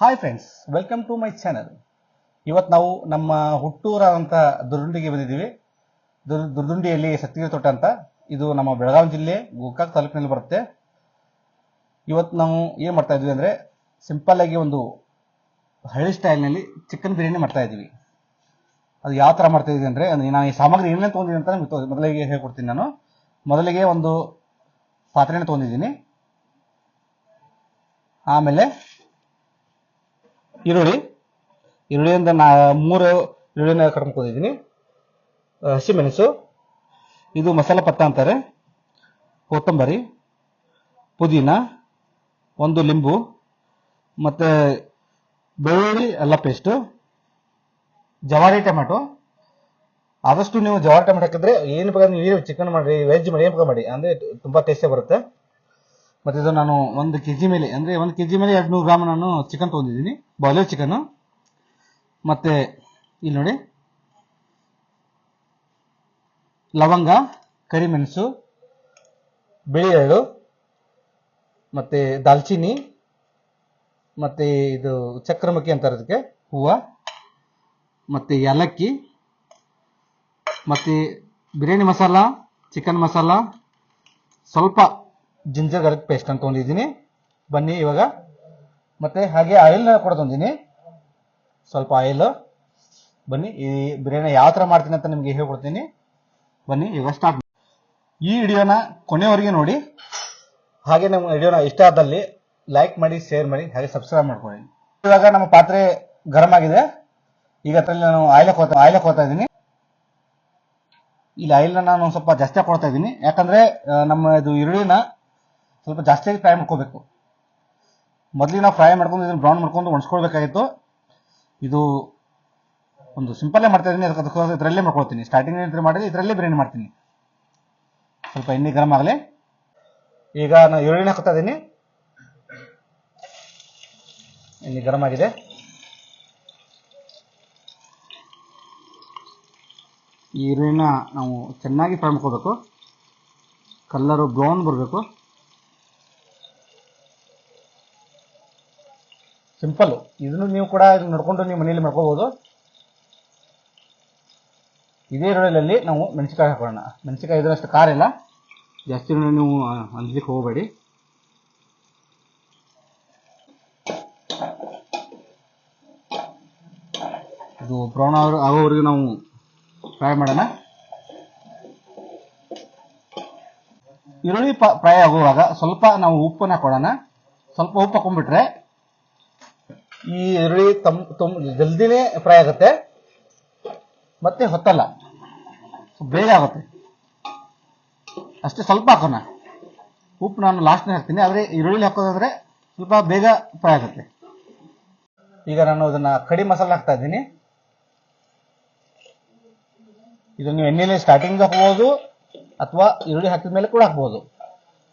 Hi friends welcome to my channel ಇವತ್ತು ನಾವು ನಮ್ಮ ಹುಟ್ಟೂರಾದಂಥ ದುರ್ದುಂಡಿಗೆ ಬಂದಿದ್ದೀವಿ. ದುರ್, ದುರ್ದುಂಡಿಯಲ್ಲಿ ಸತ್ತಿಗೆ ತೋಟ ಅಂತ. ಇದು ನಮ್ಮ ಬೆಳಗಾವಿ ಜಿಲ್ಲೆ, ಗೋಕಾಕ್ ತಾಲೂಕಿನಲ್ಲಿ ಬರುತ್ತೆ. ಇವತ್ತು ನಾವು ಏನು ಮಾಡ್ತಾ ಇದ್ವಿ ಅಂದರೆ ಸಿಂಪಲ್ ಆಗಿ ಒಂದು ಹಳ್ಳಿ ಸ್ಟೈಲ್ನಲ್ಲಿ ಚಿಕನ್ ಬಿರಿಯಾನಿ ಮಾಡ್ತಾ ಇದ್ದೀವಿ. ಅದು ಯಾವ ಥರ ಮಾಡ್ತಾ ಇದ್ದೀವಿ ಅಂದರೆ ನಾನು ಈ ಸಾಮಗ್ರಿ ಏನೇನು ತೊಗೊಂಡಿದ್ದೀನಿ ಅಂತ ನಿಮ್ಗೆ ಮೊದಲಿಗೆ ಹೇಳ್ಕೊಡ್ತೀನಿ ನಾನು. ಮೊದಲಿಗೆ ಒಂದು ಪಾತ್ರೆನ ತೊಗೊಂಡಿದ್ದೀನಿ. ಆಮೇಲೆ ಈರುಳ್ಳಿ. ಈರುಳ್ಳಿಯಿಂದ ನಾ ಮೂರು ಈರುಳ್ಳಿನ ಕಟ್ಕೊಂಡಿದ್ದೀನಿ ಹಸಿಮೆಣಸು ಇದು ಮಸಾಲೆ ಪತ್ತ ಅಂತಾರೆ. ಕೊತ್ತಂಬರಿ. ಪುದೀನ. ಒಂದು ಲಿಂಬು. ಮತ್ತು ಬೆಳ್ಳುಳ್ಳಿ ಎಲ್ಲ ಪೇಸ್ಟು. ಜವಾರಿ ಟೊಮ್ಯಾಟೊ. ಆದಷ್ಟು ನೀವು ಜವಾರಿ ಟೊಮೆಟೊ ಹಾಕಿದ್ರೆ ಏನು ಬೇಕಾದ್ರೆ ನೀವು ಚಿಕನ್ ಮಾಡಿರಿ ವೆಜ್ ಮಾಡಿ, ಏನು ಬೇಕಾದ್ರೆ ಮಾಡಿ. ಅಂದರೆ ತುಂಬ ಟೇಸ್ಟಿಯಾಗಿ ಬರುತ್ತೆ. ಮತ್ತು ಇದು ನಾನು ಒಂದು ಕೆ ಜಿ ಮೇಲೆ, ಅಂದರೆ ಒಂದು ಕೆ ಜಿ ಮೇಲೆ ಎರಡು ನೂರು ಗ್ರಾಮ್ ನಾನು ಚಿಕನ್ ತೊಗೊಂಡಿದ್ದೀನಿ. ಬಾಯ್ಲರ್ ಚಿಕನ್ನು ಮತ್ತು ಇಲ್ಲಿ ನೋಡಿ. ಲವಂಗ ಕರಿಮೆಣಸು ಬಿಳಿ ಎಳ್ಳು, ಮತ್ತು ದಾಲ್ಚಿನ್ನಿ, ಮತ್ತು ಇದು ಚಕ್ರಮುಖಿ ಅಂತಾರೆ ಅದಕ್ಕೆ, ಹೂವು, ಮತ್ತು ಏಲಕ್ಕಿ, ಮತ್ತು ಬಿರಿಯಾನಿ ಮಸಾಲ ಚಿಕನ್ ಮಸಾಲ, ಸ್ವಲ್ಪ ಜಿಂಜರ್ ಗಾರ್ಲಿಕ್ ಪೇಸ್ಟ್ ಅಂತ ತೊಗೊಂಡಿದ್ದೀನಿ. ಬನ್ನಿ ಇವಾಗ. ಮತ್ತೆ ಹಾಗೆ ಆಯಿಲ್ನ ಕೂಡ ತೊಗೊಂಡಿದ್ದೀನಿ ಸ್ವಲ್ಪ ಆಯಿಲ್ ಬನ್ನಿ, ಈ ಬಿರಿಯಾನಿ ಯಾವ ಥರ ಮಾಡ್ತೀನಿ ಅಂತ ನಿಮಗೆ ಹೇಳ್ಕೊಡ್ತೀನಿ. ಬನ್ನಿ, ಇವಾಗ ಸ್ಟಾರ್ಟ್ ಈ ವಿಡಿಯೋನ ಕೊನೆಯವರೆಗೆ ನೋಡಿ. ಹಾಗೆ ನಮ್ಮ ವಿಡಿಯೋನ ಇಷ್ಟ ಆದಲ್ಲಿ ಲೈಕ್ ಮಾಡಿ ಶೇರ್ ಮಾಡಿ, ಹಾಗೆ ಸಬ್ಸ್ಕ್ರೈಬ್ ಮಾಡ್ಕೊಳ್ಳಿ. ಇವಾಗ ನಮ್ಮ ಪಾತ್ರೆ ಗರಂ ಆಗಿದೆ. ಈಗ ಅದರಲ್ಲಿ ನಾನು ಆಯಿಲ್ ಕೊಡ್ತಾ ಆಯಿಲ್ ಹಾಕೋತಾ ಇದ್ದೀನಿ. ಇಲ್ಲಿ ಆಯಿಲ್ನ ನಾನು ಸ್ವಲ್ಪ ಜಾಸ್ತಿ ಕೊಡ್ತಾ ಇದ್ದೀನಿ. ಯಾಕಂದ್ರೆ ನಮ್ಮ ಇದು ಈರುಳ್ಳಿನ ಸ್ವಲ್ಪ ಜಾಸ್ತಿಯಾಗಿ ಫ್ರೈ ಮಾಡ್ಕೋಬೇಕು. ಮೊದಲಿಗೆ ನಾವು ಫ್ರೈ ಮಾಡ್ಕೊಂಡು ಇದನ್ನು ಬ್ರೌನ್ ಮಾಡ್ಕೊಂಡು ಒಣಸ್ಕೊಳ್ಬೇಕಾಗಿತ್ತು. ಇದು ಒಂದು ಸಿಂಪಲ್ಲೇ ಮಾಡ್ತಾ ಇದ್ದೀನಿ. ಅದಕ್ಕೆ ಅದಕ್ಕೋಸ್ಕರ ಇದರಲ್ಲೇ ಮಾಡ್ಕೊಳ್ತೀನಿ. ಸ್ಟಾರ್ಟಿಂಗ್ ಇದ್ರೆ ಮಾಡಿದ್ರೆ ಇದರಲ್ಲೇ ಬಿರಿಯಾನಿ ಮಾಡ್ತೀನಿ. ಸ್ವಲ್ಪ ಎಣ್ಣೆ ಗರಂ ಆಗಲಿ. ಈಗ ನಾನು ಈರುಳ್ಳಿನ ಹಾಕ್ತಾ ಇದ್ದೀನಿ. ಎಣ್ಣೆ ಗರಂ ಆಗಿದೆ. ಈರುಳ್ಳಿನ ನಾವು ಚೆನ್ನಾಗಿ ಫ್ರೈ ಮಾಡ್ಕೋಬೇಕು. ಕಲ್ಲರು ಬ್ರೌನ್ ಬರಬೇಕು. ಸಿಂಪಲ್ ಇದನ್ನು ನೀವು ಕೂಡ ನೋಡ್ಕೊಂಡು ನೀವು ಮನೆಯಲ್ಲಿ ಮಾಡ್ಕೋಬೋದು. ಇದೇ ಈರುಳ್ಳಿಯಲ್ಲಿ ನಾವು ಮೆಣಸಿಕಾಯಿ ಹಾಕೋಣ. ಮೆಣಸಿಕಾಯಿ ಇದರಷ್ಟು ಖಾರ ಇಲ್ಲ. ಜಾಸ್ತಿ ನೀವು ಅಂಜಲಿಕ್ಕೆ ಹೋಗಬೇಡಿ. ಇದು ಬ್ರೌನ್ ಆಗೋವರೆಗೆ ನಾವು ಫ್ರೈ ಮಾಡೋಣ. ಈರುಳ್ಳಿ ಫ್ರೈ ಆಗುವಾಗ ಸ್ವಲ್ಪ ನಾವು ಉಪ್ಪನ್ನ ಹಾಕೊಳ್ಳೋಣ ಸ್ವಲ್ಪ ಉಪ್ಪು ಹಾಕೊಂಡ್ಬಿಟ್ರೆ ಈ ಈರುಳ್ಳಿ ತಮ್ ತುಂಬ ಜಲ್ದಿನೇ ಫ್ರೈ ಆಗುತ್ತೆ. ಮತ್ತೆ ಹೊತ್ತಲ್ಲ. ಬೇಗ ಆಗುತ್ತೆ. ಅಷ್ಟೇ ಸ್ವಲ್ಪ ಹಾಕೋಣ. ಉಪ್ಪು ನಾನು ಲಾಸ್ಟ್ನೇ ಹಾಕ್ತೀನಿ. ಆದರೆ ಈರುಳ್ಳಿ ಹಾಕೋದಾದ್ರೆ ಸ್ವಲ್ಪ ಬೇಗ ಫ್ರೈ ಆಗುತ್ತೆ. ಈಗ ನಾನು ಅದನ್ನ ಕಡಿ ಮಸಾಲೆ ಹಾಕ್ತಾ ಇದ್ದೀನಿ. ಇದನ್ನು ಎಣ್ಣೆಲಿ ಸ್ಟಾರ್ಟಿಂಗ್ ಹಾಕ್ಬೋದು ಅಥವಾ ಈರುಳ್ಳಿ ಹಾಕಿದ ಮೇಲೆ ಕೂಡ ಹಾಕ್ಬೋದು.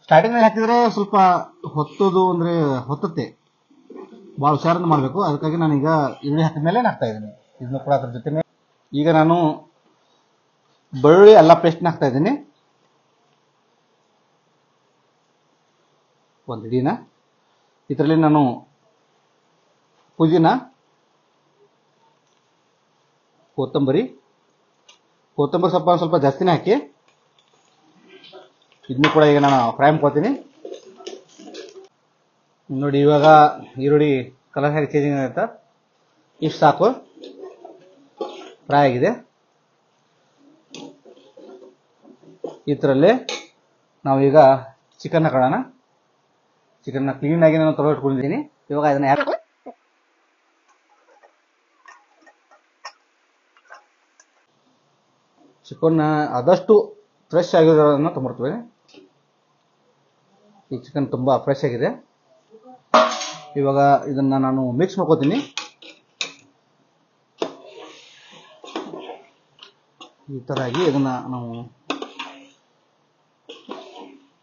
ಸ್ಟಾರ್ಟಿಂಗ್ ಹಾಕಿದ್ರೆ ಸ್ವಲ್ಪ ಹೊತ್ತದು ಅಂದ್ರೆ ಹೊತ್ತುತ್ತೆ. ಭಾಳ ಹುಷಾರನ್ನು ಮಾಡಬೇಕು. ಅದಕ್ಕಾಗಿ ನಾನೀಗ ಈರುಳ್ಳಿ ಹಾಕಿದ ಮೇಲೆ ಹಾಕ್ತಾ ಇದ್ದೀನಿ. ಇದನ್ನು ಕೂಡ ಅದ್ರ ಜೊತೆ ಈಗ ನಾನು ಬೆಳ್ಳುಳ್ಳಿ ಎಲ್ಲ ಪೇಸ್ಟ್ನ ಹಾಕ್ತಾ ಇದ್ದೀನಿ. ಒಂದು ಇಡೀನ. ಇದರಲ್ಲಿ ನಾನು ಪುದೀನ, ಕೊತ್ತಂಬರಿ. ಕೊತ್ತಂಬರಿ ಸ್ವಲ್ಪ ಸ್ವಲ್ಪ ಜಾಸ್ತಿನೇ ಹಾಕಿ. ಇದನ್ನು ಕೂಡ ಈಗ ನಾನು ಫ್ರೈ ಮಾಡ್ಕೋತೀನಿ. ನೋಡಿ, ಇವಾಗ ಈರುಳ್ಳಿ ಕಲರ್ ಹೇಗೆ ಚೇಂಜಿಂಗ್ ಆಗುತ್ತಾ? ಇಷ್ಟು ಸಾಕು. ಫ್ರೈ ಆಗಿದೆ. ಇದರಲ್ಲಿ ನಾವೀಗ ಚಿಕನ್ ಕಡೋಣ. ಚಿಕನ್ನ ಕ್ಲೀನಾಗಿ ನಾನು ತೊಳೆ ಇಟ್ಕೊಂಡಿದ್ದೀನಿ. ಇವಾಗ ಅದನ್ನ ಯಾಕೆ ಚಿಕನ್ನ ಆದಷ್ಟು ಫ್ರೆಶ್ ಆಗಿರೋದನ್ನು ತೊಂಬರ್ತೀವಿ. ಈ ಚಿಕನ್ ತುಂಬ ಫ್ರೆಶ್ ಆಗಿದೆ. ಇವಾಗ ಇದನ್ನ ನಾನು ಮಿಕ್ಸ್ ಮಾಡ್ಕೋತೀನಿ. ಈ ಥರ ಆಗಿ ಇದನ್ನ ನಾವು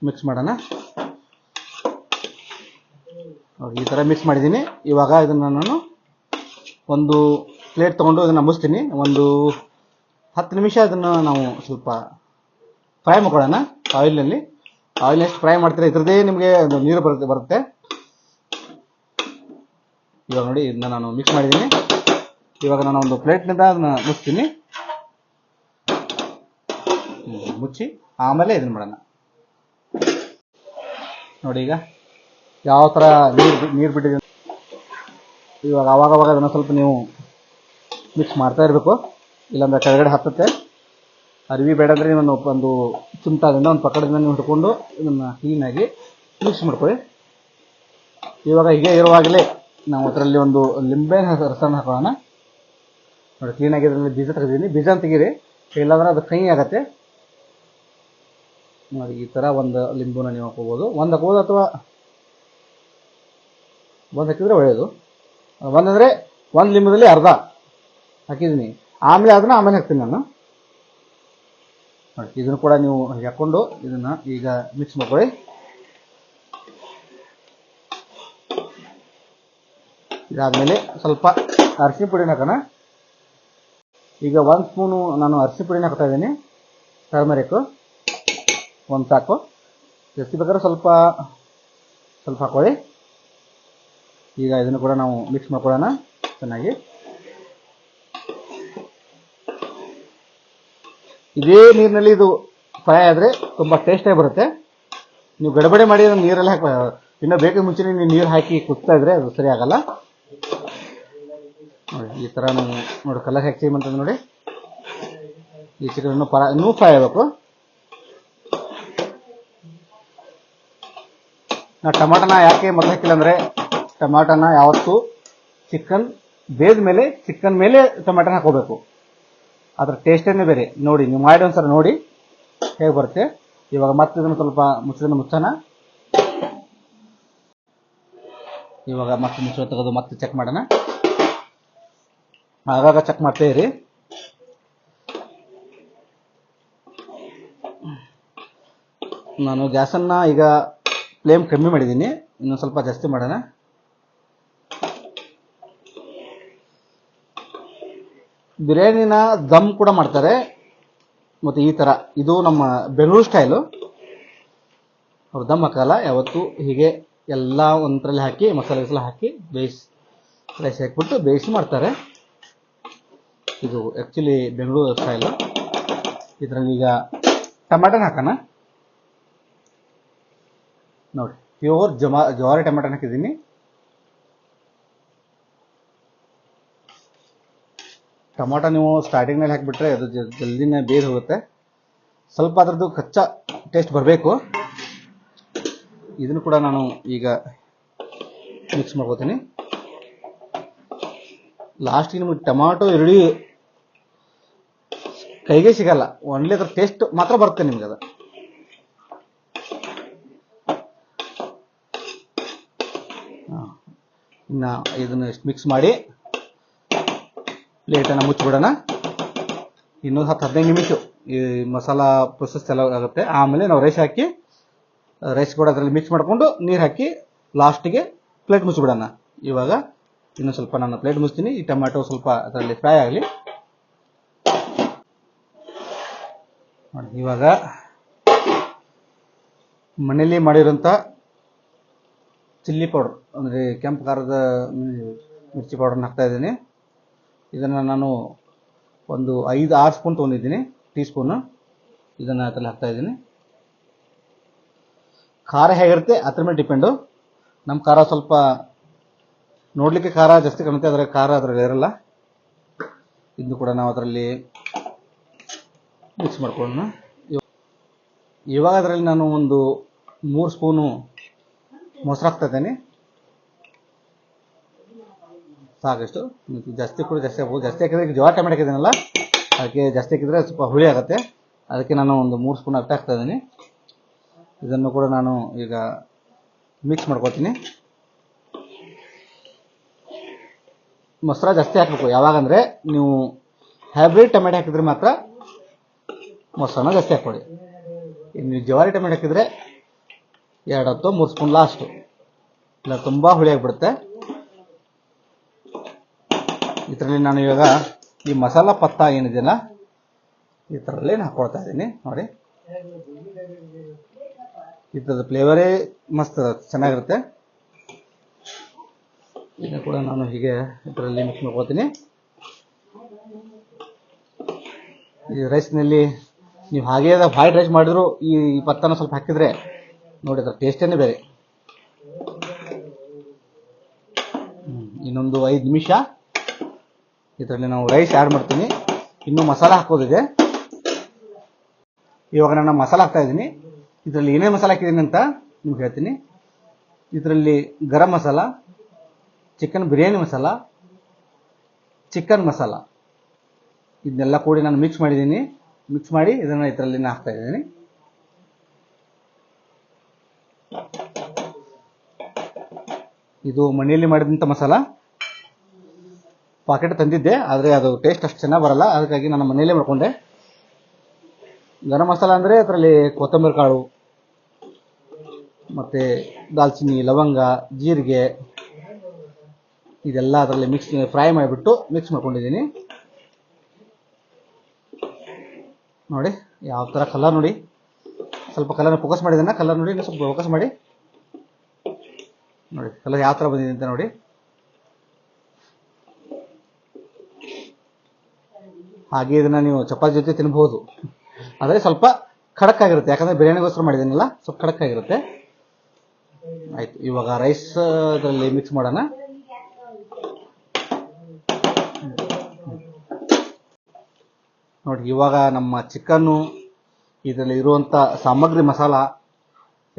ಮಿಕ್ಸ್ ಮಾಡೋಣ. ಈ ಥರ ಮಿಕ್ಸ್ ಮಾಡಿದ್ದೀನಿ. ಇವಾಗ ಇದನ್ನ ನಾನು ಒಂದು ಪ್ಲೇಟ್ ತೊಗೊಂಡು ಇದನ್ನ ಮುಸ್ತೀನಿ ಒಂದು ಹತ್ತು ನಿಮಿಷ ಅದನ್ನು ನಾವು ಸ್ವಲ್ಪ ಫ್ರೈ ಮಾಡ್ಕೊಳ್ಳೋಣ. ಆಯಿಲ್ನಲ್ಲಿ ಆಯಿಲ್ ಎಷ್ಟು ಫ್ರೈ ಮಾಡ್ತೀರಾ ಇದ್ರದ್ದೇ ನಿಮಗೆ ನೀರು ಬರುತ್ತೆ ಬರುತ್ತೆ. ಇವಾಗ ನೋಡಿ, ಇದನ್ನ ನಾನು ಮಿಕ್ಸ್ ಮಾಡಿದ್ದೀನಿ ಇವಾಗ ನಾನು ಒಂದು ಪ್ಲೇಟ್ನಿಂದ ಅದನ್ನ ಮುಚ್ತೀನಿ ಮುಚ್ಚಿ, ಆಮೇಲೆ ಇದನ್ನ ಮಾಡೋಣ. ನೋಡಿ ಈಗ, ಯಾವ ಥರ ನೀರು ನೀರು ಬಿಟ್ಟಿದೆ ಇವಾಗ ಅವಾಗ ಅವಾಗ ಅದನ್ನು ಸ್ವಲ್ಪ ನೀವು ಮಿಕ್ಸ್ ಮಾಡ್ತಾ ಇರಬೇಕು. ಇಲ್ಲಾಂದ್ರೆ ಕೆಳಗಡೆ ಹತ್ತುತ್ತೆ. ಅರಿವಿ ಬೇಡ ಅಂದರೆ ಒಂದು ಒಂದು ಚಿಮಟದಿಂದ ಒಂದು ಪಕ್ಕದಿಂದ ನೀವು ಹಿಡ್ಕೊಂಡು ಇದನ್ನು ಕ್ಲೀನಾಗಿ ಮಿಕ್ಸ್ ಮಾಡ್ಕೊಳ್ಳಿ. ಇವಾಗ ಹೀಗೆ ಇರುವಾಗಲೇ ನಾವು ಅದರಲ್ಲಿ ಒಂದು ಲಿಂಬೆ ರಸನ ಹಾಕೋಣ ನೋಡಿ ಕ್ಲೀನಾಗಿ ಇದರಲ್ಲಿ ಬೀಜ ತೆಗೆದಿದ್ದೀನಿ. ಬೀಜ ತೆಗೀರಿ ಇಲ್ಲಾಂದ್ರೆ ಅದು ಕಹಿ ಆಗತ್ತೆ. ನೋಡಿ, ಈ ಥರ ಒಂದು ಲಿಂಬುನ ನೀವು ಹಾಕೋಬೋದು ಒಂದು ಹಾಕೋದು ಅಥವಾ ಒಂದು ಹಾಕಿದ್ರೆ ಒಳ್ಳೆಯದು ಒಂದಂದರೆ ಒಂದು ಲಿಂಬದಲ್ಲಿ ಅರ್ಧ ಹಾಕಿದ್ದೀನಿ. ಆಮೇಲೆ ಅದನ್ನ ಆಮೇಲೆ ಹಾಕ್ತೀನಿ ನಾನು. ನೋಡಿ, ಇದನ್ನು ಕೂಡ ನೀವು ಹಾಕೊಂಡು ಇದನ್ನ ಈಗ ಮಿಕ್ಸ್ ಮಾಡ್ಕೊಳ್ಳಿ. ಇದಾದ್ಮೇಲೆ ಸ್ವಲ್ಪ ಅರಿಶಿನ ಪುಡಿನ ಹಾಕೋಣ. ಈಗ ಒಂದು ಸ್ಪೂನು ನಾನು ಅರಿಶಿನ ಪುಡಿನ ಹಾಕ್ತಾ ಇದ್ದೀನಿ. ಟರ್ಮರಿಕ್. ಒಂದು ಸಾಕು. ಜಾಸ್ತಿ ಬೇಕಾದ್ರೆ ಸ್ವಲ್ಪ ಸ್ವಲ್ಪ ಹಾಕೊಳ್ಳಿ. ಈಗ ಇದನ್ನು ಕೂಡ ನಾವು ಮಿಕ್ಸ್ ಮಾಡ್ಕೊಳ್ಳೋಣ ಚೆನ್ನಾಗಿ. ಇದೇ ನೀರಿನಲ್ಲಿ ಇದು ಫ್ರೈ ಆದರೆ ತುಂಬ ಟೇಸ್ಟಾಗಿ ಬರುತ್ತೆ. ನೀವು ಗಡಬಡೆ ಮಾಡಿ ನೀರಲ್ಲೇ ಹಾಕಿ ಇನ್ನೂ ಬೇಕು ಮುಂಚೆ ನೀವು ನೀರು ಹಾಕಿ ಕುದಿಸ್ತಾ ಇದ್ರೆ ಅದು ಸರಿ ಆಗಲ್ಲ. ನೋಡಿ, ಈ ಥರ ನೋಡಿ ಕಲರ್ ಹಾಕಿ ಅಂತಂದ್ರೆ ನೋಡಿ, ಈ ಚಿಕನ್ ಪರ ಇನ್ನೂ ಫ್ರೈ ಆಗಬೇಕು ನಾ ಟಮಾಟನ ಯಾಕೆ ಮೊದಲು ಹಾಕಿಲ್ಲ ಅಂದರೆ, ಟಮಾಟನ ಯಾವತ್ತು ಚಿಕನ್ ಬೇದ ಮೇಲೆ, ಚಿಕನ್ ಮೇಲೆ ಟೊಮ್ಯಾಟೋನ ಹಾಕೋಬೇಕು ಅದ್ರ ಟೇಸ್ಟೇನೆ ಬೇರೆ. ನೋಡಿ, ನೀವು ಮಾಡಿ ಒಂದ್ಸಲ ನೋಡಿ, ಹೇಗೆ ಬರುತ್ತೆ. ಇವಾಗ ಮತ್ತೆ ಇದನ್ನು ಸ್ವಲ್ಪ ಮುಚ್ಚಳನ ಮುಚ್ಚೋಣ. ಇವಾಗ ಮತ್ತೆ ಮುಚ್ಚ ತೆಗೆದು ಮತ್ತೆ ಚೆಕ್ ಮಾಡೋಣ. ಆಗಾಗ ಚೆಕ್ ಮಾಡ್ತಾ ಇರಿ. ನಾನು ಗ್ಯಾಸನ್ನ ಈಗ ಫ್ಲೇಮ್ ಕಮ್ಮಿ ಮಾಡಿದ್ದೀನಿ. ಇನ್ನೊಂದು ಸ್ವಲ್ಪ ಜಾಸ್ತಿ ಮಾಡೋಣ. ಬಿರಿಯಾನಿನ ದಮ್ ಕೂಡ ಮಾಡ್ತಾರೆ. ಮತ್ತು ಈ ಥರ ಇದು ನಮ್ಮ ಬೆಂಗಳೂರು ಸ್ಟೈಲು ಅವ್ರು ದಮ್ ಹಾಕಲ್ಲ, ಯಾವತ್ತು ಹೀಗೆ ಎಲ್ಲ ಒಂದರಲ್ಲಿ ಹಾಕಿ, ಮಸಾಲೆ ಮಸಾಲೆ ಹಾಕಿ, ಬೇಯಿಸಿ ರೈಸ್ ಹಾಕ್ಬಿಟ್ಟು ಬೇಯಿಸಿ ಮಾಡ್ತಾರೆ. ಇದು ಆ್ಯಕ್ಚುಲಿ ಬೆಂಗಳೂರು ಸ್ಟೈಲು ಇದರಲ್ಲಿ ಈಗ ಟಮಾಟನ ಹಾಕೋಣ. ನೋಡಿ ಪ್ಯೂರ್ ಜಮಾ, ಜವಾರಿ ಟಮಾಟನ ಹಾಕಿದ್ದೀನಿ. ಟೊಮಾಟೊ ನೀವು ಸ್ಟಾರ್ಟಿಂಗ್ನಲ್ಲಿ ಹಾಕಿಬಿಟ್ರೆ ಅದು ಜಲ್ದಿನೇ ಬೇಯ್ದು ಹೋಗುತ್ತೆ. ಸ್ವಲ್ಪ ಅದರದ್ದು ಕಚ್ಚಾ ಟೇಸ್ಟ್ ಬರಬೇಕು. ಇದನ್ನು ಕೂಡ ನಾನು ಈಗ ಮಿಕ್ಸ್ ಮಾಡ್ಕೋತೀನಿ. ಲಾಸ್ಟಿಗೆ ನಿಮಗೆ ಟೊಮಾಟೊ ಈರುಳ್ಳಿ ಕೈಗೆ ಸಿಗಲ್ಲ. ಒನ್ಲಿ ಅದ್ರ ಟೇಸ್ಟ್ ಮಾತ್ರ ಬರುತ್ತೆ ನಿಮ್ಗೆ ಅದು. ಇನ್ನು ಇದನ್ನು ಮಿಕ್ಸ್ ಮಾಡಿ ಪ್ಲೇಟನ್ನು ಮುಚ್ಚಿಬಿಡೋಣ. ಇನ್ನೊಂದು ಹತ್ತು ಹದಿನೈದು ನಿಮಿಷ ಈ ಮಸಾಲ ಪ್ರೊಸೆಸ್ ಎಲ್ಲ ಆಗುತ್ತೆ. ಆಮೇಲೆ ನಾವು ರೈಸ್ ಹಾಕಿ ರೈಸ್ ಕೂಡ ಅದರಲ್ಲಿ ಮಿಕ್ಸ್ ಮಾಡಿಕೊಂಡು ನೀರು ಹಾಕಿ ಲಾಸ್ಟಿಗೆ ಪ್ಲೇಟ್ ಮುಚ್ಚಿಬಿಡೋಣ. ಇವಾಗ ಇನ್ನೊಂದು ಸ್ವಲ್ಪ ನಾನು ಪ್ಲೇಟ್ ಮುಚ್ತೀನಿ. ಈ ಟೊಮ್ಯಾಟೊ ಸ್ವಲ್ಪ ಅದರಲ್ಲಿ ಫ್ರೈ ಆಗಲಿ. ಇವಾಗ ಮನೇಲಿ ಮಾಡಿರೋಂಥ ಚಿಲ್ಲಿ ಪೌಡ್ರ್, ಅಂದರೆ ಕೆಂಪು ಖಾರದ ಮಿರ್ಚಿ ಪೌಡ್ರನ್ನ ಹಾಕ್ತಾ ಇದ್ದೀನಿ. ಇದನ್ನು ನಾನು ಒಂದು ಐದು, ಆರು ಸ್ಪೂನ್ ತೊಗೊಂಡಿದ್ದೀನಿ, ಟೀ ಸ್ಪೂನು. ಇದನ್ನು ಅದರಲ್ಲಿ ಹಾಕ್ತಾ ಇದ್ದೀನಿ. ಖಾರ ಹೇಗಿರುತ್ತೆ? ಅದ್ರ ಮೇಲೆ ಡಿಪೆಂಡು ನಮ್ಮ ಖಾರ ಸ್ವಲ್ಪ ನೋಡಲಿಕ್ಕೆ ಖಾರ ಜಾಸ್ತಿ ಕಾಣುತ್ತೆ, ಆದರೆ ಖಾರ ಅದರಲ್ಲಿ ಇರಲ್ಲ. ಇನ್ನು ಕೂಡ ನಾವು ಅದರಲ್ಲಿ ಮಿಕ್ಸ್ ಮಾಡ್ಕೊಳ್ಳೋಣ. ಇವ- ಇವಾಗ ಅದರಲ್ಲಿ ನಾನು ಒಂದು ಮೂರು ಸ್ಪೂನು ಮೊಸರು ಹಾಕ್ತಾ ಇದ್ದೇನೆ. ಸಾಕಷ್ಟು. ಜಾಸ್ತಿ ಕೂಡ ಜಾಸ್ತಿ ಆಗ್ಬೋದು. ಜಾಸ್ತಿ ಹಾಕಿದ್ರೆ ಜೋಳ ಟೊಮೆಟೊ ಹಾಕಿದ್ದೀನಲ್ಲ, ಅದಕ್ಕೆ ಜಾಸ್ತಿ ಹಾಕಿದರೆ ಸ್ವಲ್ಪ ಹುಳಿ ಆಗುತ್ತೆ. ಅದಕ್ಕೆ ನಾನು ಒಂದು ಮೂರು ಸ್ಪೂನ್ ಅರ್ಥ ಹಾಕ್ತಾ ಇದ್ದೀನಿ. ಇದನ್ನು ಕೂಡ ನಾನು ಈಗ ಮಿಕ್ಸ್ ಮಾಡ್ಕೊತೀನಿ ಮೊಸರ ಜಾಸ್ತಿ ಹಾಕಬೇಕು. ಯಾವಾಗಂದರೆ ನೀವು ಹೈಬ್ರಿಡ್ ಟೊಮೆಟೊ ಹಾಕಿದ್ರೆ ಮಾತ್ರ ಮೊಸರನ್ನ ಜಾಸ್ತಿ ಹಾಕ್ಕೊಳ್ಳಿ ಇನ್ನು ನೀವು ಜವಾರಿ ಟೊಮೆಟೊ ಹಾಕಿದ್ರೆ ಎರಡು ಹತ್ತು ಮೂರು ಸ್ಪೂನ್ ಲಾಸ್ಟು ಇಲ್ಲ, ತುಂಬ ಹುಳಿ ಆಗಿಬಿಡುತ್ತೆ. ಇದರಲ್ಲಿ ನಾನು ಇವಾಗ ಈ ಮಸಾಲ ಪತ್ತ ಏನಿದೆಯಲ್ಲ, ಈ ಥರಲ್ಲಿ ಹಾಕ್ಕೊಳ್ತಾ ಇದ್ದೀನಿ. ನೋಡಿ. ಇದ್ರದ್ದು ಫ್ಲೇವರೇ ಮಸ್ತ್ ಚೆನ್ನಾಗಿರುತ್ತೆ. ಇದನ್ನು ಕೂಡ ನಾನು ಹೀಗೆ ಇದರಲ್ಲಿ ಮಿಕ್ಸ್ ಮಾಡ್ಕೊಳ್ತೀನಿ. ಈ ರೈಸ್ನಲ್ಲಿ ನೀವು ಹಾಗೆ ವೈಟ್ ರೈಸ್ ಮಾಡಿದ್ರು, ಈ ಭತ್ತನ ಸ್ವಲ್ಪ ಹಾಕಿದ್ರೆ ನೋಡಿ ಅದರ ಟೇಸ್ಟೇನೆ ಬೇರೆ. ಇನ್ನೊಂದು ಐದು ನಿಮಿಷ. ಇದರಲ್ಲಿ ನಾವು ರೈಸ್ ಆ್ಯಡ್ ಮಾಡ್ತೀನಿ. ಇನ್ನೂ ಮಸಾಲ ಹಾಕೋದಿದೆ. ಇವಾಗ ನಾನು ಮಸಾಲ ಹಾಕ್ತಾ ಇದ್ದೀನಿ. ಇದರಲ್ಲಿ ಏನೇ ಮಸಾಲ ಹಾಕಿದ್ದೀನಿ ಅಂತ ನಿಮ್ಗೆ ಹೇಳ್ತೀನಿ. ಇದರಲ್ಲಿ ಗರಂ ಮಸಾಲ ಚಿಕನ್ ಬಿರಿಯಾನಿ ಮಸಾಲ ಚಿಕನ್ ಮಸಾಲ. ಇದನ್ನೆಲ್ಲ ಕೂಡಿ ನಾನು ಮಿಕ್ಸ್ ಮಾಡಿದ್ದೀನಿ. ಮಿಕ್ಸ್ ಮಾಡಿ ಇದನ್ನು ಇದರಲ್ಲಿ ಹಾಕ್ತಾ ಇದ್ದೀನಿ. ಇದು ಮನೆಯಲ್ಲಿ ಮಾಡಿದಂಥ ಮಸಾಲ. ಪಾಕೆಟ್ ತಂದಿದ್ದೆ, ಆದರೆ ಅದು ಟೇಸ್ಟ್ ಅಷ್ಟು ಚೆನ್ನಾಗಿ ಬರಲ್ಲ. ಅದಕ್ಕಾಗಿ ನಾನು ಮನೆಯಲ್ಲೇ ಮಾಡ್ಕೊಂಡೆ. ಗರಂ ಮಸಾಲ ಅಂದರೆ ಅದರಲ್ಲಿ ಕೊತ್ತಂಬರಿ ಕಾಳು, ಮತ್ತು ದಾಲ್ಚಿನ್ನಿ, ಲವಂಗ, ಜೀರಿಗೆ, ಇದೆಲ್ಲ ಅದರಲ್ಲಿ ಮಿಕ್ಸ್ ಫ್ರೈ ಮಾಡಿಬಿಟ್ಟು ಮಿಕ್ಸ್ ಮಾಡ್ಕೊಂಡಿದ್ದೀನಿ. ನೋಡಿ, ಯಾವ ಥರ ಕಲರ್ ನೋಡಿ. ಸ್ವಲ್ಪ ಕಲರ್ನ ಫೋಕಸ್ ಮಾಡಿದ್ದಾನೆ ಕಲರ್ ನೋಡಿ ಸ್ವಲ್ಪ ಫೋಕಸ್ ಮಾಡಿ. ನೋಡಿ ಕಲರ್ ಯಾವ ಥರ ಬಂದಿದೆ ಅಂತ ನೋಡಿ. ಹಾಗೆ ಇದನ್ನ ನೀವು ಚಪಾತಿ ಜೊತೆ ತಿನ್ಬಹುದು. ಆದರೆ ಸ್ವಲ್ಪ ಖಡಕ್ ಆಗಿರುತ್ತೆ ಯಾಕಂದ್ರೆ ಬಿರಿಯಾನಿಗೋಸ್ಕರ ಮಾಡಿದ್ದೀನಲ್ಲ ಸ್ವಲ್ಪ ಖಡಕ್ ಆಗಿರುತ್ತೆ ಆಯ್ತು, ಇವಾಗ ರೈಸ್ ಅದರಲ್ಲಿ ಮಿಕ್ಸ್ ಮಾಡೋಣ. ನೋಡಿ, ಇವಾಗ ನಮ್ಮ ಚಿಕನ್ನು ಇದರಲ್ಲಿ ಇರುವಂಥ ಸಾಮಗ್ರಿ ಮಸಾಲ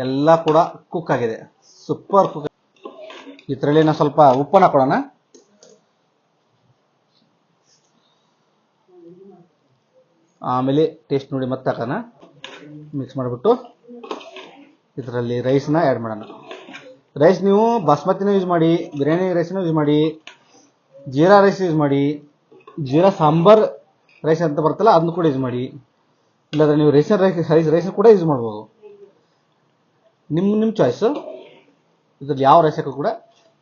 ಎಲ್ಲ ಕೂಡ ಕುಕ್ ಆಗಿದೆ. ಸೂಪರ್ ಕುಕ್ ಇದರಲ್ಲಿ ನಾವು ಸ್ವಲ್ಪ ಉಪ್ಪನ್ನ ಹಾಕೋಣ ಆಮೇಲೆ ಟೇಸ್ಟ್ ನೋಡಿ ಮತ್ತೆ ಹಾಕೋಣ. ಮಿಕ್ಸ್ ಮಾಡಿಬಿಟ್ಟು ಇದರಲ್ಲಿ ರೈಸ್ನ ಆ್ಯಡ್ ಮಾಡೋಣ. ರೈಸ್ ನೀವು ಬಾಸ್ಮತಿನೂ ಯೂಸ್ ಮಾಡಿ, ಬಿರಿಯಾನಿ ರೈಸ್ನೂ ಯೂಸ್ ಮಾಡಿ, ಜೀರಾ ರೈಸ್ ಯೂಸ್ ಮಾಡಿ, ಜೀರಾ ಸಾಂಬಾರ್ ರೈಸ್ ಅಂತ ಬರ್ತಲ್ಲ ಅದನ್ನು ಕೂಡ ಯೂಸ್ ಮಾಡಿ. ಇಲ್ಲಾಂದ್ರೆ ನೀವು ರೇಷನ್ ರೈಸ್ ರೈಸ್ ಕೂಡ ಯೂಸ್ ಮಾಡ್ಬೋದು. ನಿಮ್ಮ ನಿಮ್ಮ ಚಾಯ್ಸು ಇದ್ರಲ್ಲಿ ಯಾವ ರೈಸಕ್ಕೂ ಕೂಡ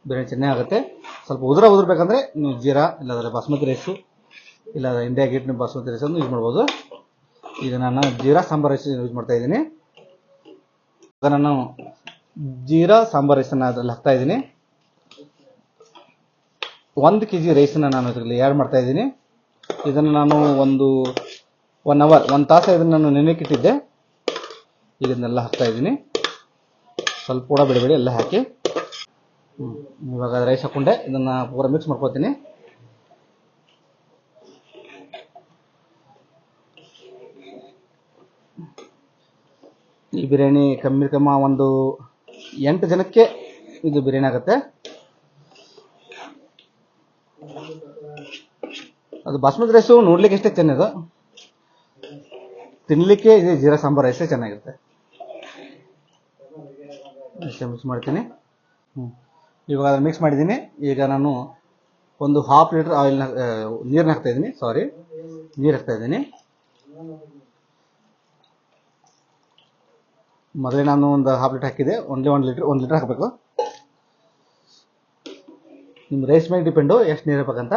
ಬಿರಿಯಾನಿ ಚೆನ್ನಾಗಿ ಆಗುತ್ತೆ. ಸ್ವಲ್ಪ ಉದುರ ಉದುರ್ಬೇಕಂದ್ರೆ ನೀವು ಜೀರಾ, ಇಲ್ಲಾಂದ್ರೆ ಬಾಸ್ಮತಿ ರೈಸು ಇಲ್ಲಾದರೆ ಇಂಡಿಯಾ ಗೇಟ್ ಬಾಸ್ಮತಿ ರೈಸ್ ಅನ್ನು ಯೂಸ್ ಮಾಡ್ಬೋದು. ಈಗ ನಾನು ಜೀರಾ, ಸಾಂಬಾರ್ ರೈಸ್ ಯೂಸ್ ಮಾಡ್ತಾ ಇದ್ದೀನಿ. ಈಗ ನಾನು ಜೀರಾ, ಸಾಂಬಾರ್ ರೈಸನ್ನು ಅದರಲ್ಲಿ ಹಾಕ್ತಾ ಇದ್ದೀನಿ. ಒಂದು ಕೆ ಜಿ ರೈಸನ್ನು ನಾನು ಅದರಲ್ಲಿ ಆ್ಯಡ್ ಮಾಡ್ತಾ ಇದ್ದೀನಿ. ಇದನ್ನು ನಾನು ಒಂದು ಒನ್ ಅವರ್ ಒಂದು ತಾಸು ಇದನ್ನು ನಾನು ನೆನೆಕ್ಕಿಟ್ಟಿದ್ದೆ ಇದನ್ನೆಲ್ಲ ಹಾಕ್ತಾ ಇದ್ದೀನಿ. ಸ್ವಲ್ಪ ಕೂಡ ಬಿಡಬೇಡಿ, ಎಲ್ಲ ಹಾಕಿ. ಇವಾಗ ರೈಸ್ ಹಾಕೊಂಡೆ. ಇದನ್ನು ಪೂರ ಮಿಕ್ಸ್ ಮಾಡ್ಕೋತೀನಿ. ಈ ಬಿರಿಯಾನಿ ಕಮ್ಮಿ ಕಮ್ಮ ಒಂದು ಎಂಟು ಜನಕ್ಕೆ ಇದು ಬಿರಿಯಾನಿ ಆಗುತ್ತೆ. ಅದು ಬಾಸ್ಮತಿ ರೈಸು ನೋಡ್ಲಿಕ್ಕೆ ಎಷ್ಟೇ ತಿನ್ನೋದು. ತಿನ್ಲಿಕ್ಕೆ ಇದೆ ಜೀರಾ ಸಾಂಬಾರ್ ರೈಸೇ ಚೆನ್ನಾಗಿರುತ್ತೆ. ಮಿಕ್ಸ್ ಮಾಡ್ತೀನಿ. ಹ್ಞೂ ಇವಾಗ ಅದನ್ನು ಮಿಕ್ಸ್ ಮಾಡಿದ್ದೀನಿ. ಈಗ ನಾನು ಒಂದು ಹಾಫ್ ಲೀಟರ್ ಆಯಿಲ್ನ ನೀರನ್ನ ಹಾಕ್ತಾ ಇದ್ದೀನಿ. ಸಾರಿ ನೀರು ಹಾಕ್ತಾ ಇದ್ದೀನಿ. ಮೊದಲೇ ನಾನು ಒಂದು ಹಾಫ್ ಲೀಟರ್ ಹಾಕಿದೆ. ಒನ್ಲಿ ಒಂದು ಲೀಟರ್ ಒಂದು ಲೀಟರ್ ಹಾಕಬೇಕು. ನಿಮ್ಮ ರೈಸ್ ಮೇಲೆ ಡಿಪೆಂಡು ಎಷ್ಟು ನೀರು ಹಾಕ್ಬೇಕಂತ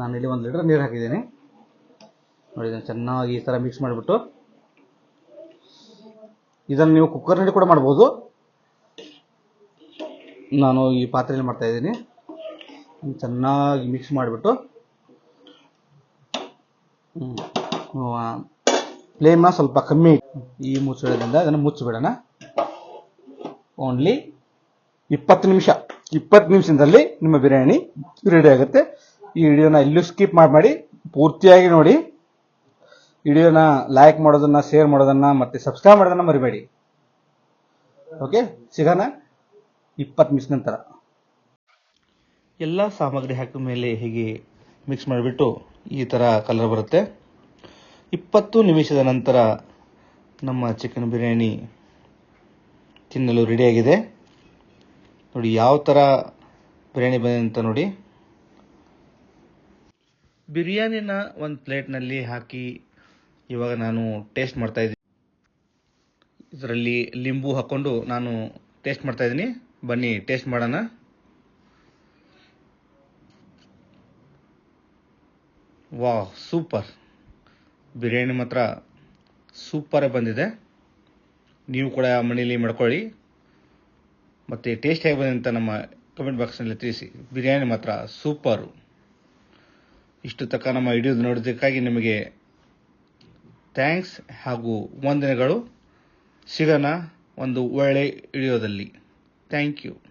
ನಾನು ಇಲ್ಲಿ ಒಂದು ಲೀಟರ್ ನೀರು ಹಾಕಿದ್ದೀನಿ. ನೋಡಿ, ಇದನ್ನು ಚೆನ್ನಾಗಿ ಈ ಥರ ಮಿಕ್ಸ್ ಮಾಡಿಬಿಟ್ಟು. ಇದನ್ನು ನೀವು ಕುಕ್ಕರ್ನಲ್ಲಿ ಕೂಡ ಮಾಡ್ಬೋದು. ನಾನು ಈ ಪಾತ್ರೆಯಲ್ಲಿ ಮಾಡ್ತಾ ಇದ್ದೀನಿ. ಚೆನ್ನಾಗಿ ಮಿಕ್ಸ್ ಮಾಡಿಬಿಟ್ಟು. ಫ್ಲೇಮ್ನ ಸ್ವಲ್ಪ ಕಮ್ಮಿ. ಈ ಮುಚ್ಚಿಡೋದ್ರಿಂದ ಇದನ್ನು ಮುಚ್ಚಿಬಿಡೋಣ. ಓನ್ಲಿ ಇಪ್ಪತ್ತು ನಿಮಿಷ. ಇಪ್ಪತ್ತು ನಿಮಿಷದಲ್ಲಿ ನಿಮ್ಮ ಬಿರಿಯಾನಿ ರೆಡಿ ಆಗುತ್ತೆ. ಈ ವಿಡಿಯೋನ ಎಲ್ಲೂ ಸ್ಕಿಪ್ ಮಾಡಿ ಮಾಡಿ, ಪೂರ್ತಿಯಾಗಿ ನೋಡಿ. ವಿಡಿಯೋನ ಲೈಕ್ ಮಾಡೋದನ್ನ ಶೇರ್ ಮಾಡೋದನ್ನ, ಮತ್ತೆ ಸಬ್ಸ್ಕ್ರೈಬ್ ಮಾಡೋದನ್ನ ಮರಿಬೇಡಿ. ಓಕೆ ಸಿಗೋಣ? ಇಪ್ಪತ್ತು ನಿಮಿಷ ನಂತರ. ಎಲ್ಲ ಸಾಮಗ್ರಿ ಹಾಕಿದ ಮೇಲೆ ಹೀಗೆ ಮಿಕ್ಸ್ ಮಾಡಿಬಿಟ್ಟು ಈ ಥರ ಕಲರ್ ಬರುತ್ತೆ. ಇಪ್ಪತ್ತು ನಿಮಿಷದ ನಂತರ ನಮ್ಮ ಚಿಕನ್ ಬಿರಿಯಾನಿ ತಿನ್ನಲು ರೆಡಿಯಾಗಿದೆ ನೋಡಿ, ಯಾವ ಥರ ಬಿರಿಯಾನಿ ಬಂದಿದೆ ಅಂತ ನೋಡಿ. ಬಿರಿಯಾನಿನ ಒಂದು ಪ್ಲೇಟ್ನಲ್ಲಿ ಹಾಕಿ ಇವಾಗ ನಾನು ಟೇಸ್ಟ್ ಮಾಡ್ತಾ ಇದ್ದೀನಿ. ಇದರಲ್ಲಿ ಲಿಂಬು ಹಾಕ್ಕೊಂಡು ನಾನು ಟೇಸ್ಟ್ ಮಾಡ್ತಾ ಇದ್ದೀನಿ. ಬನ್ನಿ, ಟೇಸ್ಟ್ ಮಾಡೋಣ. ವಾ ಸೂಪರ್. ಬಿರಿಯಾನಿ ಮಾತ್ರ ಸೂಪರೇ ಬಂದಿದೆ. ನೀವು ಕೂಡ ಮನೇಲಿ ಮಾಡ್ಕೊಳ್ಳಿ. ಮತ್ತು ಟೇಸ್ಟ್ ಹೇಗೆ ಬಂದಿದೆ ಅಂತ ನಮ್ಮ ಕಮೆಂಟ್ ಬಾಕ್ಸ್ನಲ್ಲಿ ತಿಳಿಸಿ. ಬಿರಿಯಾನಿ ಮಾತ್ರ ಸೂಪರು. ಇಷ್ಟು ತಕ್ಕ ನಮ್ಮ ವಿಡಿಯೋ ನೋಡೋದಕ್ಕಾಗಿ ನಿಮಗೆ ಥ್ಯಾಂಕ್ಸ್ ಹಾಗೂ ವಂದನೆಗಳು. ಸಿಗೋಣ ಒಂದು ಒಳ್ಳೆ ವಿಡಿಯೋದಲ್ಲಿ ಥ್ಯಾಂಕ್ ಯು.